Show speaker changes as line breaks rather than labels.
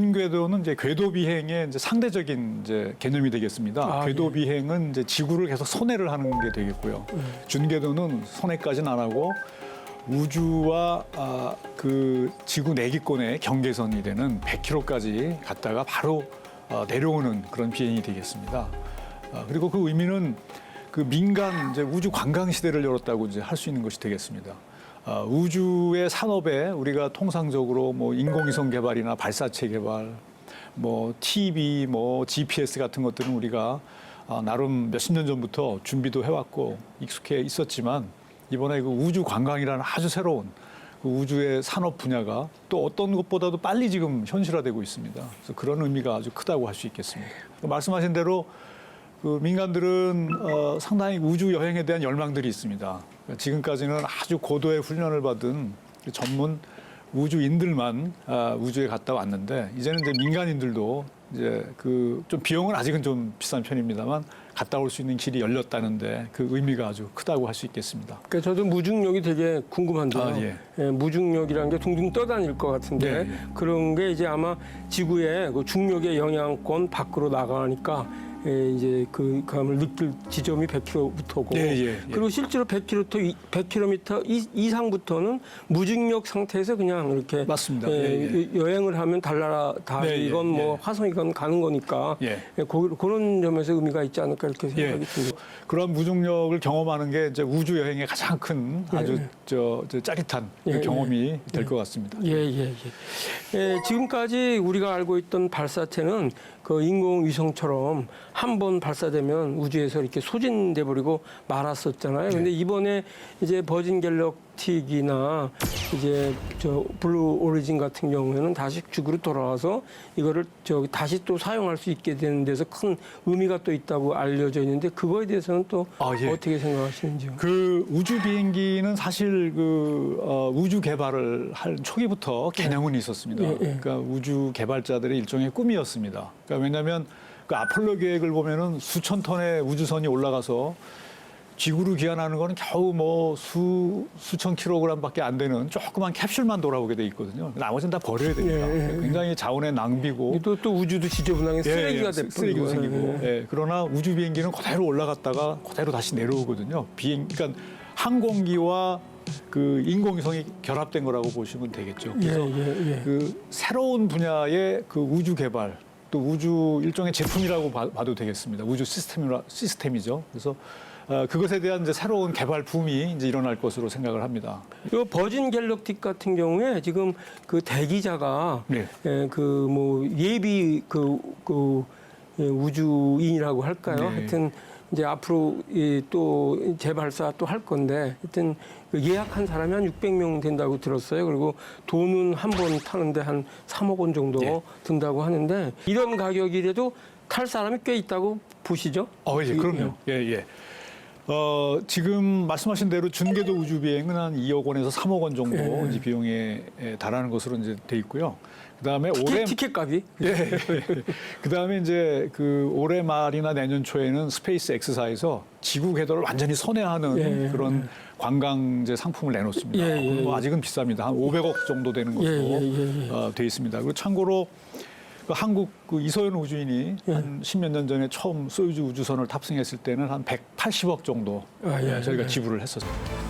준궤도는 이제 궤도 비행의 이제 상대적인 이제 개념이 되겠습니다.
아,
궤도
예.
비행은 이제 지구를 계속 선회를 하는 게 되겠고요. 준궤도는 선회까지는 안 하고 우주와 아, 그 지구 내기권의 경계선이 되는 100km까지 갔다가 바로 어, 내려오는 그런 비행이 되겠습니다. 아, 그리고 그 의미는 그 민간 이제 우주 관광 시대를 열었다고 이제 할 수 있는 것이 되겠습니다. 아, 우주의 산업에 우리가 통상적으로 뭐 인공위성 개발이나 발사체 개발, 뭐 TV, 뭐 GPS 같은 것들은 우리가 아, 나름 몇십 년 전부터 준비도 해왔고 익숙해 있었지만 이번에 그 우주 관광이라는 아주 새로운 그 우주의 산업 분야가 또 어떤 것보다도 빨리 지금 현실화되고 있습니다. 그래서 그런 의미가 아주 크다고 할 수 있겠습니다. 말씀하신 대로 그 민간들은 어, 상당히 우주 여행에 대한 열망들이 있습니다. 지금까지는 아주 고도의 훈련을 받은 그 전문 우주인들만 아, 우주에 갔다 왔는데 이제는 이제 민간인들도 이제 그 좀 비용은 아직은 좀 비싼 편입니다만 갔다 올 수 있는 길이 열렸다는데 그 의미가 아주 크다고 할 수 있겠습니다.
그러니까 저도 무중력이 되게 궁금한데요.
아, 예.
예, 무중력이라는 게 둥둥 떠다닐 것 같은데
네, 예.
그런 게 이제 아마 지구의 그 중력의 영향권 밖으로 나가니까 예, 이제 그 감을 느낄 지점이 100km부터고
예, 예, 예.
그리고 실제로 100km 100km 이상부터는 무중력 상태에서 그냥 이렇게
맞습니다.
예,
예,
여행을 하면 달나라 달이건
네, 예,
뭐
예.
화성이건 가는 거니까
예.
예, 그, 그런 점에서 의미가 있지 않을까 이렇게 생각이
예.
듭니다.
그런 무중력을 경험하는 게 이제 우주 여행의 가장 큰 아주 저, 저 짜릿한 그
예, 예.
경험이 될것 같습니다.
예, 예, 예. 예, 지금까지 우리가 알고 있던 발사체는 그 인공위성처럼 한 번 발사되면 우주에서 이렇게 소진돼 버리고 말았었잖아요. 근데 이번에 이제 버진 갤럭 틱이나 이제 저 블루 오리진 같은 경우에는 다시 지구로 돌아와서 이거를 저기 다시 또 사용할 수 있게 되는 데서 큰 의미가 또 있다고 알려져 있는데 그거에 대해서는 또
아, 예.
어떻게 생각하시는지요?
그 우주 비행기는 사실 그 어, 우주 개발을 할 초기부터 개념은 있었습니다.
예, 예.
그러니까 우주 개발자들의 일종의 꿈이었습니다. 그러니까 왜냐하면 그 아폴로 계획을 보면은 수천 톤의 우주선이 올라가서 지구로 귀환하는 거는 겨우 뭐 수 수천 킬로그램밖에 안 되는 조그만 캡슐만 돌아오게 돼 있거든요. 나머지는 다 버려야 됩니다.
예, 예, 예.
굉장히 자원의 낭비고
또, 또 우주도 지저분하게 쓰레기가
예,
돼
예, 쓰레기도. 생기고.
예.
예, 그러나 우주 비행기는 그대로 올라갔다가 그대로 다시 내려오거든요. 비행, 그러니까 항공기와 그 인공위성이 결합된 거라고 보시면 되겠죠.
예,
그래서
예, 예.
그 새로운 분야의 그 우주 개발 또 우주 일종의 제품이라고 봐- 봐도 되겠습니다. 우주 시스템이라 시스템이죠. 그래서 어, 그것에 대한 이제 새로운 개발 붐이 이제 일어날 것으로 생각을 합니다.
이 버진 갤럭틱 같은 경우에 지금 그 대기자가
네.
그뭐 예비 그, 그 예, 우주인이라고 할까요?
네.
하여튼 이제 앞으로 이또 재발사 또 할 건데 하여튼 그 예약한 사람이 한 600명 된다고 들었어요. 그리고 돈은 한 번 타는데 한 3억 원 정도
네.
든다고 하는데 이런 가격이라도 탈 사람이 꽤 있다고 보시죠?
어, 예, 그럼요. 예, 예. 어, 지금 말씀하신 대로 준궤도 우주 비행은 한 2억 원에서 3억 원 정도
예.
이제 비용에 에 달하는 것으로 이제 돼 있고요. 그다음에 올해
티켓, 티켓 값이
예. 그다음에 이제 그 올해 말이나 내년 초에는 스페이스 X사에서 지구 궤도를 완전히 선회하는
예, 예,
그런 관광제 상품을 내놓습니다.
예, 예,
뭐
예.
아직은 비쌉니다. 한 500억 정도 되는 것으로
예, 예, 예, 예.
어, 돼 있습니다. 그리고 참고로 그 한국 그 이소연 우주인이
예.
한 십몇 년 전에 처음 소유주 우주선을 탑승했을 때는 한 180억 정도
아, 예,
저희가
예.
지불을 했었습니다.